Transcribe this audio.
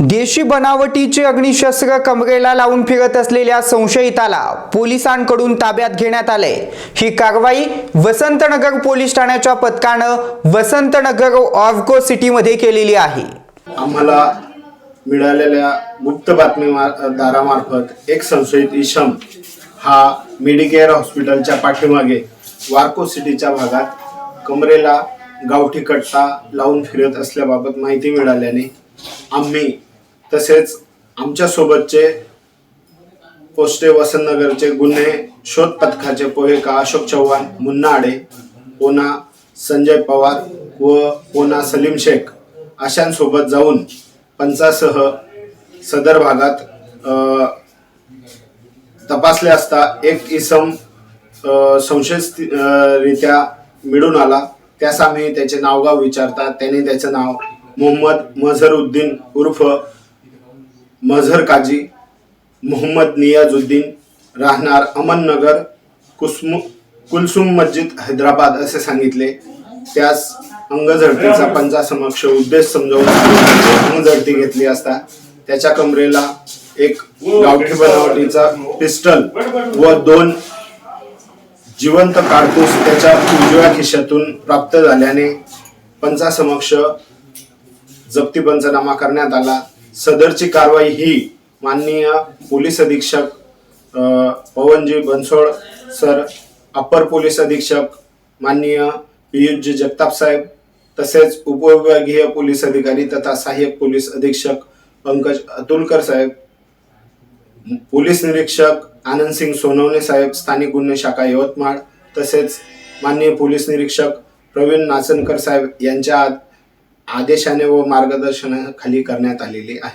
देशी बनावटीचे अग्निशस्त्र कमरेला लावून फिरत असलेल्या संशयिताला पोलिसांकडून ताब्यात घेण्यात आले. ही कारवाई वसंतनगर पोलीस ठाण्याच्या पथकानं वसंतनगर ऑर्को सिटीमध्ये केलेली आहे. आम्हाला मिळालेल्या गुप्त बातमीदारामार्फत एक संशयित इशम हा मेडिकेअर हॉस्पिटलच्या पाठीमागे वार्को सिटीच्या भागात कमरेला गावठी कट्टा लावून फिरत असल्याबाबत माहिती मिळाल्याने आम्ही तसेच आमच्यासोबतचे पोस्टे वसंतनगरचे गुन्हे शोध पथकाचे पोहेका अशोक चव्हाण मुन्ना आडे पोना संजय पवार व पोना सलीम शेख अशांसोबत जाऊन पंचासह सदर भागात तपासले असता एक इसम अ, संशयितरित्या मिळून आला. त्यास आम्ही त्याचे नावगाव विचारता त्याने त्याचं नाव मोहम्मद मझरुद्दीन उर्फ मझहर काजी मोहम्मद नियाजुद्दीन राहणार अमननगर कुसमु कुलसुम मस्जिद हैदराबाद असे सांगितले. त्यास अंगझडतीचा पंचासमक्ष उद्देश समजावून अंगझडती घेतली असता. त्याच्या कमरेला एक गावठी बनावटीचा पिस्टल व दोन जिवंत काडतूस त्याच्या उजव्या खिशातून प्राप्त झाल्याने पंचासमक्ष जप्ती पंचनामा करण्यात आला. सदरची कारवाई ही माननीय पोलीस अधीक्षक Pavanji Bansod sir upper police अधीक्षक माननीय पियुषजी जगताप साहेब तसेच उपविभागीय पोलीस अधिकारी तथा सहाय्यक पोलीस अधीक्षक पंकज अतुलकर साहेब पोलीस निरीक्षक आनंद सिंग सोनवणे साहेब स्थानिक गुन्हे शाखा यवतमाळ तसेच माननीय पोलीस निरीक्षक प्रवीण नाचनकर साहेब यांच्या आदेशाने व मार्गदर्शनाखाली करण्यात आलेली आहे.